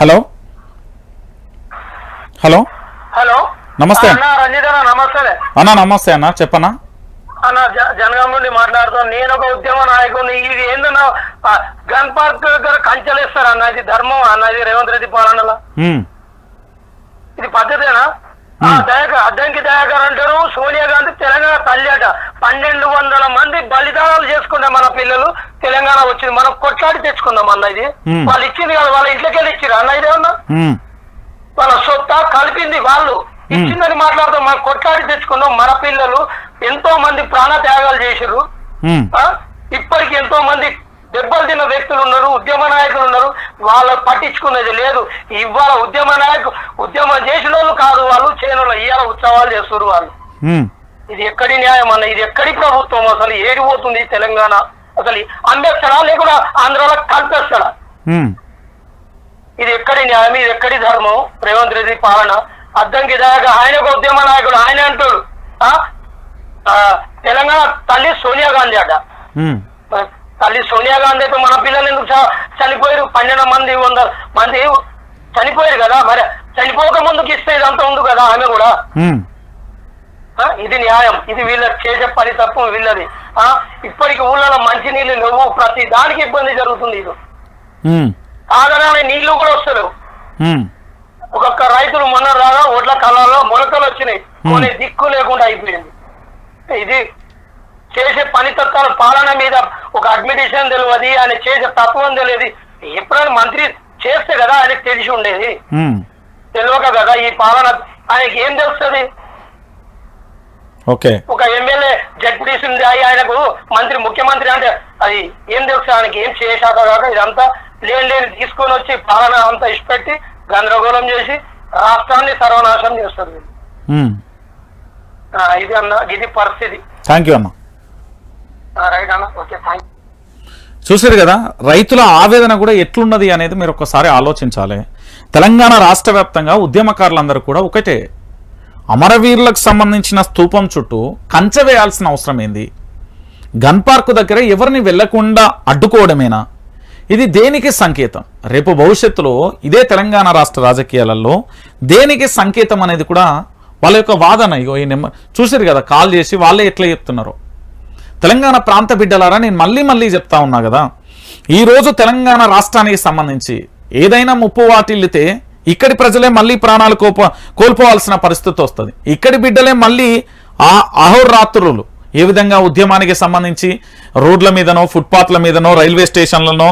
Hello? Hello? Hello? నమస్తే. అన్న రంజిత్ అన్న నమస్తే. అన్నా నమస్తే అన్న చెప్పన్నా అన్న జనగాం నుండి మాట్లాడుతాను నేను ఒక ఉద్యమ నాయకుడిని. ఇది ఏందన్నా? గన్ పార్క్ దగ్గర కంచెలేస్తారు అన్న. ఇది ధర్మం అన్న. ఇది రేవంత్ రెడ్డి పాలనలో. ఇది పద్ధతేనా? దయాకర్ అద్దంకి దయాకర్ అంటారు సోనియా గాంధీ తల్లి అట. పన్నెండు వందల మంది బలిదానాలు చేసుకుందాం మన పిల్లలు తెలంగాణ వచ్చింది. మనం కొట్లాడి తెచ్చుకుందాం అన్న ఇది. వాళ్ళు ఇచ్చింది కదా వాళ్ళ ఇంట్లోకి వెళ్ళి ఇచ్చారు అన్న ఇదేమన్నా వాళ్ళ సొత్త కలిపింది వాళ్ళు. ఇచ్చిందని మాట్లాడతాం. మనం కొట్లాడి తెచ్చుకున్నాం మన పిల్లలు ఎంతో మంది ప్రాణ త్యాగాలు చేశారు? ఇప్పటికి ఎంతో మంది దెబ్బలు తిన్న వ్యక్తులు ఉన్నారు ఉద్యమ నాయకులు ఉన్నారు. వాళ్ళు పట్టించుకునేది లేదు. ఇవాళ ఉద్యమ నాయకు ఉద్యమం చేసిన వాళ్ళు కాదు వాళ్ళు. చేయని ఇవాళ ఉత్సవాలు చేస్తారు వాళ్ళు. ఇది ఎక్కడి న్యాయం అన్న ఇది ఎక్కడి ప్రభుత్వం అసలు? ఏడి పోతుంది తెలంగాణ? అసలు అంబేద్కరా లేకుండా ఆంధ్రాలో కల్పేస్తాడా? ఇది ఎక్కడి న్యాయం? ఇది ఎక్కడి ధర్మం? రేవంత్ రెడ్డి పాలన. అద్దంకి దాకా ఆయన ఒక ఉద్యమ నాయకుడు ఆయన అంటాడు. తెలంగాణ తల్లి సోనియా గాంధీ అట. తల్లి సోనియా గాంధీ అయితే మన పిల్లలు ఎందుకు చనిపోయారు? పన్నెండు మంది వందల మంది చనిపోయారు కదా? మరి చనిపోక ముందుకు ఇస్తే ఇదంతా ఉంది కదా ఆమె కూడా? ఇది న్యాయం. ఇది వీళ్ళ చేసే పని తప్పు వీళ్ళది. ఆ? ఇప్పటికి ఊళ్ళలో మంచి నీళ్ళు లేవు. ప్రతి దానికి ఇబ్బంది జరుగుతుంది ఇది. ఆదరణ నీళ్ళు కూడా వస్తలేవు. ఉమ్, ఒక్కొక్క రైతులు మొన్న రాగా ఒడ్ల కళాల్లో మొలకలు వచ్చినాయి. కొన్ని దిక్కు లేకుండా అయిపోయింది. ఇది చేసే పని తత్వాల పాలన మీద ఒక అడ్మినిస్ట్రేషన్ తెలియదు ఆయన చేసే తత్వం తెలియదు. ఎప్పుడైనా మంత్రి చేస్తే కదా ఆయనకు తెలిసి ఉండేది. తెలియక కదా ఈ పాలన ఆయనకి ఏం తెలుస్తుంది? ఓకే. ఒక ఎమ్మెల్యే జడ్పీటీసీ ఆయనకు మంత్రి ముఖ్యమంత్రి అంటే అది ఏం తెలుసు ఆయనకి ఏం చేశాక కాక ఇదంతా లేని లేని తీసుకొని వచ్చి పాలన అంతా ఇష్టపెట్టి గందరగోళం చేసి రాష్ట్రాన్ని సర్వనాశనం చేస్తారు ఇది అన్న ఇది పరిస్థితి. థ్యాంక్ యూ అన్న ఆ, రైట్ అన్న ఓకే థ్యాంక్ చూసారు కదా రైతుల ఆవేదన కూడా ఎట్లున్నది అనేది మీరు ఒకసారి ఆలోచించాలి. తెలంగాణ రాష్ట్ర వ్యాప్తంగా ఉద్యమకారులందరూ కూడా ఒకటే అమరవీరులకు సంబంధించిన స్తూపం చుట్టూ కంచె వేయాల్సిన అవసరం ఏంది? గన్ పార్క్ దగ్గర ఎవరిని వెళ్ళకుండా అడ్డుకోవడమేనా? ఇది దేనికి సంకేతం? రేపు భవిష్యత్తులో ఇదే తెలంగాణ రాష్ట్ర రాజకీయాలలో దేనికి సంకేతం అనేది కూడా వాళ్ళ యొక్క వాదన. ఇగో ఈ నెంబర్ చూసారు కదా కాల్ చేసి వాళ్ళే ఎట్లా చెప్తున్నారు. తెలంగాణ ప్రాంత బిడ్డలారా నేను మళ్ళీ మళ్ళీ చెప్తా ఉన్నా కదా. ఈరోజు తెలంగాణ రాష్ట్రానికి సంబంధించి ఏదైనా ముప్పు వాటిల్లితే ఇక్కడి ప్రజలే మళ్ళీ ప్రాణాలు కోప కోల్పోవాల్సిన పరిస్థితి వస్తుంది. ఇక్కడి బిడ్డలే మళ్ళీ ఆ అహోరాత్రులు ఏ విధంగా ఉద్యమానికి సంబంధించి రోడ్ల మీదనో ఫుట్పాత్ల మీదనో రైల్వే స్టేషన్లనో